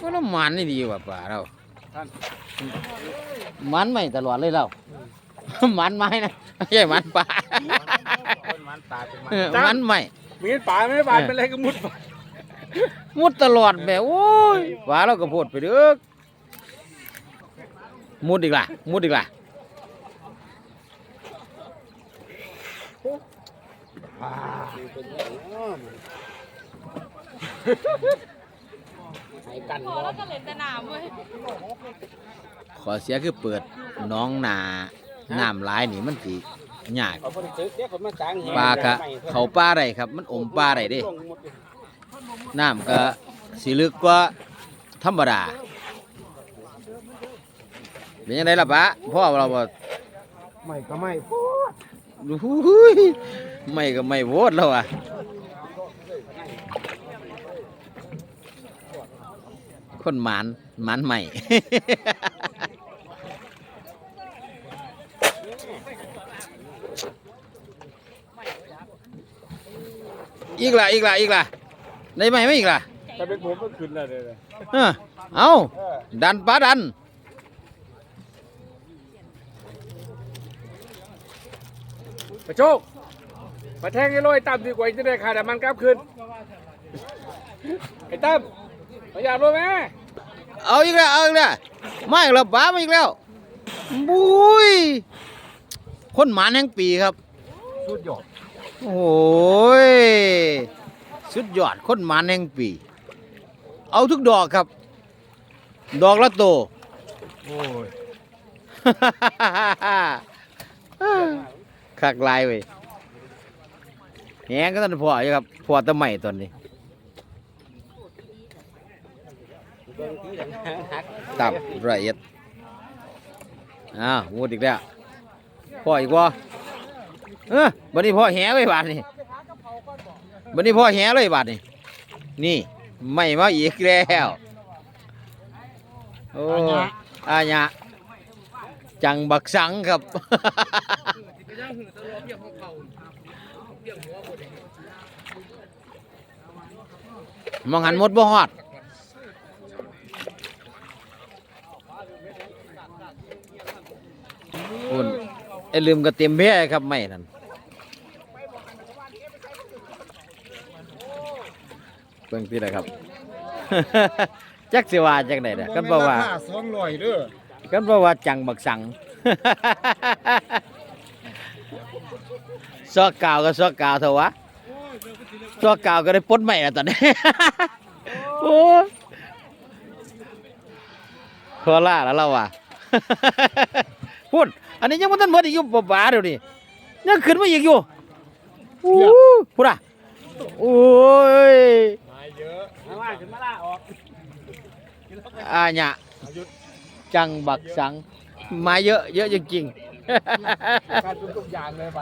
ก็น้ำมันนี่ดีกว่าป่าเรามันไม่ตลอดเลยเรา มันไม้นะไม่ใช่มันป่ามันป็นมันเออมันไม่มีป่าไม่ป่าเป็นอะไรก็มุดไปมุดตลอดแบบโอ้ยป่าเราก็โพดไปเด้อมุดอีกล่ะ มุดอีกล่ะไอ้ กันพอแล้วก็เล่นแต่น้ำเว้ยขอเสียคือเปิดหน้องนาน้ำหลายนี่มันสิยากเอาคนซื้อเสียคนมาจ้างปลากะเขาปลาได้ครับ มันอมปลาได้เด้น้ำก็สิลึกกว่าธรรมดาเป็นยังไงล่ะปะพ่อเราบ่ไม่ก็ไม่อุ้ยไม่ก็ไม่โวดแล้วอะ คนหมานหมานใหม่ อีกล่ะอีกล่ะอีกล่ะได้ไหมไม่อีกล่ะถ้าเป็นผมก็ขึ้นแล้วเลยเออเอาดันปลาดันมาโชคมาแทงไอ้ลอยตั้มดีกว่าจะได้ขาดมันกลับคืนไอ้ตั้มมาอยากรู้ไหม เอาอีกแล้วเอาอีกแล้วมาอีกแล้วปลามาอีกแล้วบุ้ยคนหมานแห่งปีครับ สุดยอดโอ้ยสุดยอดคนหมานแห่งปี เอาทุกดอกครับ ดอกละโตโอ้ยคักลายเว้ยแหงก็ต้นพออยู่ครับพอแตะใหม่ตอนนี้ ตับละเอียดอ้าวงูดอีกแล้วพ่ออีกวะเออบันนี้พ่อแหไว้บาดนี่บันนี้พ่อแหเลยบาดนี่นี่ไม่มาอีกแล้วโอ้อาญะจังบักสังครับมองหันหมดบ่ฮอด คุณไอ้ลืมก็เต็มแพร่ครับไม่นั่นเบิ่งที่ไหนครับ จักสิว่าจังได๋เด้อกันบ่ว่าสองร้อยเด้อกันบ่ว่าจังบักสังซอกกาวก็ซอกกาวเถอะวะซอกกาวก็ได้ปลดใหม่แล้วตอนนี้โอ้ ยโคล่าแล้วเราว่ะพูดอันนี้ยังบ่ทันหมดอีกอยู่บ่บาเดี๋ยวนี้ยังขึ้นมาอีกอยู่อู้พูดอะโอ้ยมาเยอะมาว่าขึ้นมาล่าออกอาญะจังบักสังมาเยอะ เยอะจริงๆการทุกอย่างเลย